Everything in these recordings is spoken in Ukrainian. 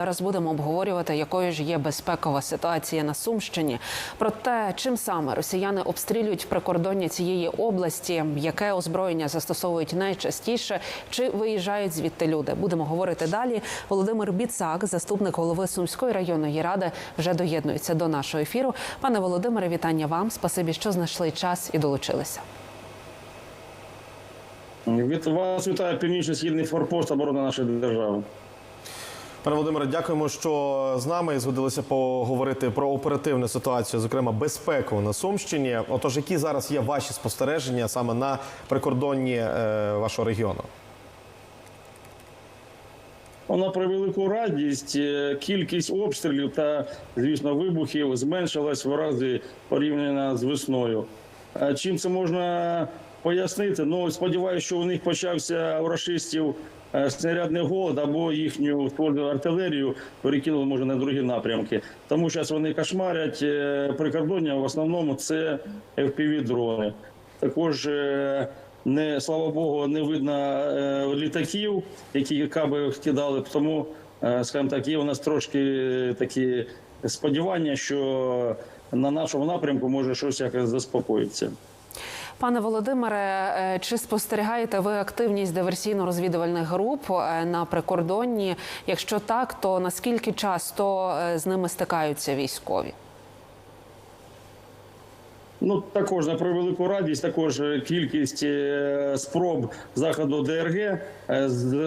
Зараз будемо обговорювати, якою ж є безпекова ситуація на Сумщині. Про те, чим саме росіяни обстрілюють прикордоння цієї області, яке озброєння застосовують найчастіше, чи виїжджають звідти люди. Будемо говорити далі. Володимир Біцак, заступник голови Сумської районної ради, вже доєднується до нашого ефіру. Пане Володимире, вітання вам. Спасибі, що знайшли час і долучилися. Від вас вітає північно-східний форпост оборони нашої держави. Пане Володимире, дякуємо, що з нами згодилися поговорити про оперативну ситуацію, зокрема безпеку на Сумщині. Отож, які зараз є ваші спостереження саме на прикордонні е, вашого регіону? На превелику радість е, кількість обстрілів та, звісно, вибухів зменшилась в рази порівняно з весною. Чим це можна пояснити? Ну, сподіваюся, що у них почався у рашистів снарядний голод або їхню ствольну артилерію перекинули може на другі напрямки. Тому зараз вони кошмарять е, прикордоння. В основному це fpv дрони. Також е, не слава Богу, не видно е, літаків, які каби кидали. Тому, е, скажімо так, є у нас трошки е, такі сподівання, що на нашому напрямку може щось якось заспокоїться. Пане Володимире, е, чи спостерігаєте ви активність диверсійно-розвідувальних груп е, на прикордонні? Якщо так, то наскільки часто е, з ними стикаються військові? Ну також на превелику радість, також е, кількість е, спроб заходу ДРГ е,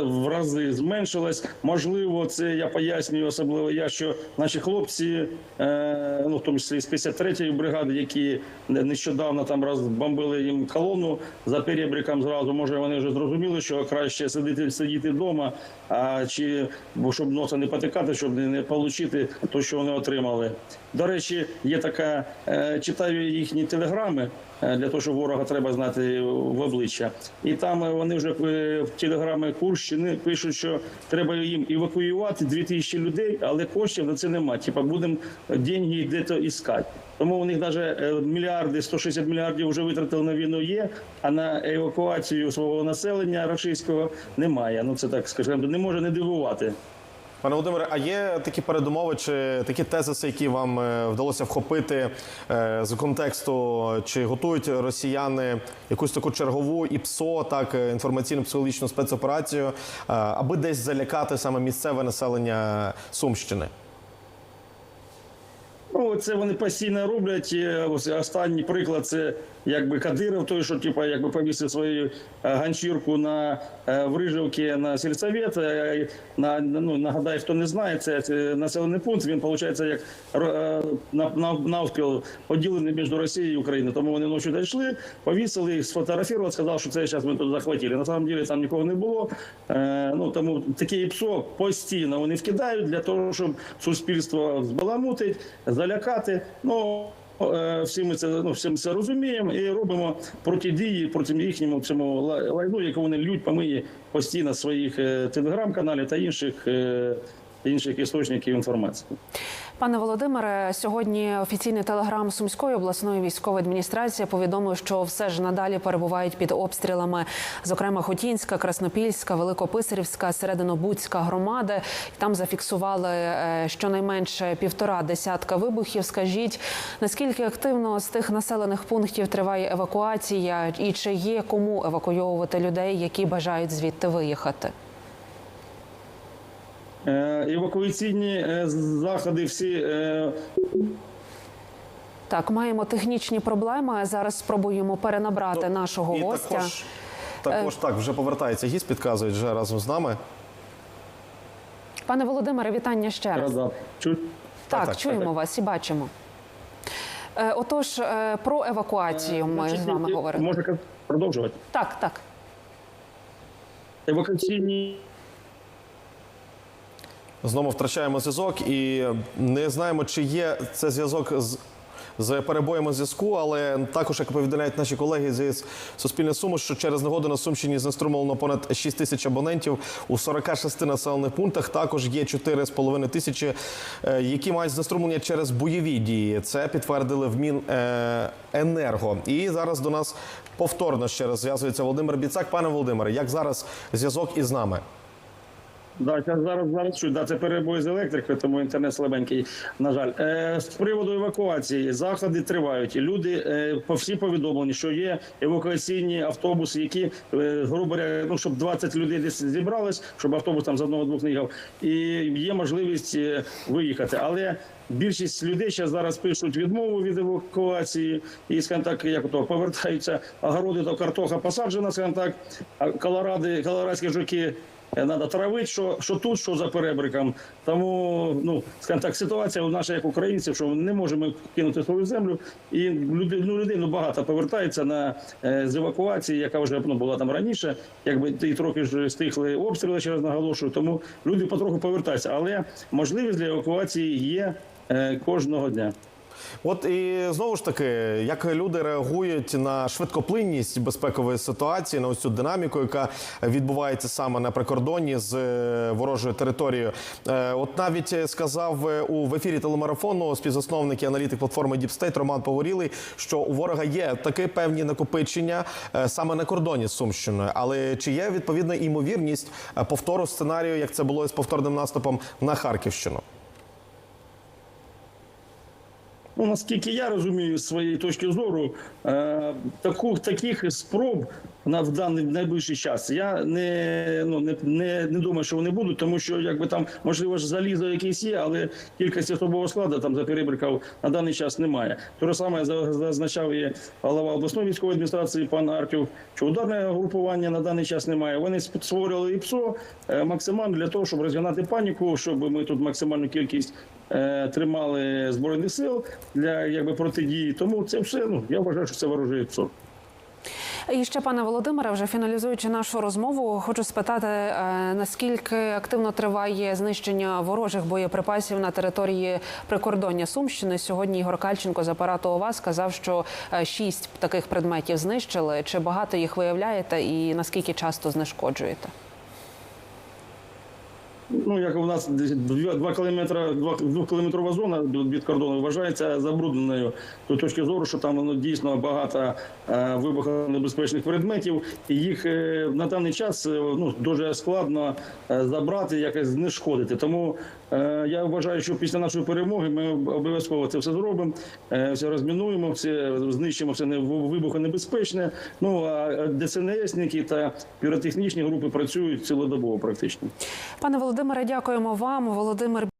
в рази зменшилась. Можливо, це я пояснюю, особливо я, що наші хлопці, ну в тому числі з 53-ї бригади, які нещодавно там розбомбили їм колону за перебріком зразу. Може, вони вже зрозуміли, що краще сидіти сидіти вдома, а чи бо щоб носа не потикати, щоб не, отримати те, що вони отримали. До речі, є така читаю їхні телеграми е, для того, щоб ворога треба знати в обличчя. І там е, вони вже е, в телеграми Курщини пишуть, що треба їм евакуювати 2000 людей, але коштів на це немає. Типа будемо деньги де-то іскати. Тому у них навіть мільярди, 160 мільярдів вже витратили на війну є, а на евакуацію свого населення російського немає. Ну це так скажімо, не може не дивувати. Пане Володимире, а є такі передумови чи такі тезиси, які вам е, вдалося вхопити е, з контексту, чи готують росіяни якусь таку чергову і ПСО, так е, інформаційно-психологічну спецоперацію, е, аби десь залякати саме місцеве населення Сумщини? Це вони постійно роблять. Е, останній приклад це якби Кадиров, той, що типа якби повісив свою е, ганчірку на е, в Рижівці на сільсовет. На ну нагадаю, хто не знає, це, населений пункт. Він виходить як на, на, навпіл поділений між Росією і Україною. Тому вони ночі дійшли, повісили їх, сфотографували, сказав, що це зараз ми тут захватили. На самом деле там нікого не було. Ну тому такі ПСО постійно вони вкидають для того, щоб суспільство збаламутить, залякати. Ну е, всі ми це ну всі ми це розуміємо і робимо протидії проти їхньому цьому лай- лайну, яку вони лють помиє постійно своїх е, телеграм-каналів та інших. е, Інших істочників інформації. Пане Володимире, сьогодні офіційний телеграм Сумської обласної військової адміністрації повідомив, що все ж надалі перебувають під обстрілами, зокрема Хотінська, Краснопільська, Великописарівська, Серединобудська громади. Там зафіксували е, щонайменше півтора десятка вибухів. Скажіть, наскільки активно з тих населених пунктів триває евакуація, і чи є кому евакуйовувати людей, які бажають звідти виїхати? Е, Евакуаційні е, заходи всі е, Так, маємо технічні проблеми. Зараз спробуємо перенабрати нашого Ну, І гостя. також, також так вже повертається гість, підказують вже разом з нами. Пане Володимире, вітання ще раз. разом. Чуть Так, так, чуємо так. вас і бачимо. Отож, про евакуацію ми Значить, з вами е, говорили. Можна продовжувати. Так, так. Евакуаційні Знову втрачаємо зв'язок і не знаємо, чи є це зв'язок з. З перебоями зв'язку, але також, як повідомляють наші колеги з Суспільне Суми, що через негоду на Сумщині знеструмлено понад 6 тисяч абонентів у 46 населених пунктах. Також є 4,5 тисячі, е, які мають знеструмлення через бойові дії. Це підтвердили в Міненерго. І зараз до нас повторно ще раз зв'язується Володимир Біцак. Пане Володимире, як зараз зв'язок із нами? Да, зараз зараз чую. Да, це перебої з електрикою, тому інтернет слабенький. На жаль, е, з приводу евакуації заходи тривають. Люди е, по всі повідомлені, що є евакуаційні автобуси, які е, грубо ну щоб 20 людей десь зібрались, щоб автобус там з одного-двох не їхав, і є можливість е, виїхати. Але більшість людей ще зараз пишуть відмову від евакуації, і скажімо так, як то повертаються огороди, то картоха посаджена, скажімо так, колоради, колорадські жуки. Треба травити, що, що тут, що за перебриком. Тому, ну, скажімо так, ситуація у наша як українців, що не можемо кинути свою землю. І ну, людей ну, багато повертається на е, з евакуації, яка вже ну, була там раніше. Якби і трохи ж стихли обстріли, ще раз наголошую. Тому люди потроху повертаються. Але можливість для евакуації є е, кожного дня. От і знову ж таки, як люди реагують на швидкоплинність безпекової ситуації, на ось цю динаміку, яка відбувається саме на прикордонні з е, ворожою територією. Е, От навіть сказав е, у в ефірі телемарафону співзасновник і аналітик платформи State Роман Погорілий, що у ворога є таке певні накопичення саме на кордоні з Сумщиною. Але чи є відповідна імовірність повтору сценарію, як це було з повторним наступом на Харківщину? Ну, наскільки я розумію з своєї точки зору, е, таку, таких спроб на в даний найближчий час я не, ну, не, не, не думаю, що вони будуть, тому що якби там можливо ж залізо якесь є, але кількості особового складу там за перебриків на даний час немає. Те ж саме зазначав і голова обласної військової адміністрації пан Арпів, що ударне групування на даний час немає. Вони створювали ІПСО е, максимально для того, щоб розігнати паніку, щоб ми тут максимальну кількість тримали збройних сил для якби протидії. Тому це все ну я вважаю, що це ворожий ІПСО. І ще пане Володимире, вже фіналізуючи нашу розмову, хочу спитати, е, наскільки активно триває знищення ворожих боєприпасів на території прикордоння Сумщини. Сьогодні Ігор Кальченко з апарату ОВА сказав, що е, шість таких предметів знищили. Чи багато їх виявляєте, і наскільки часто знешкоджуєте? Ну, як у нас десь дві- два кілометри, два двокілометрова зона від кордону вважається забрудненою з точки зору, що там воно дійсно багато е, вибухонебезпечних предметів, і їх е, на даний час е, ну дуже складно забрати, якось знешкодити. Тому я вважаю, що після нашої перемоги ми обов'язково це все зробимо, е, все розмінуємо, все знищимо все не- вибухонебезпечне. Ну а ДСНСники та піротехнічні групи працюють цілодобово практично. Пане Володимире, дякуємо вам. Володимир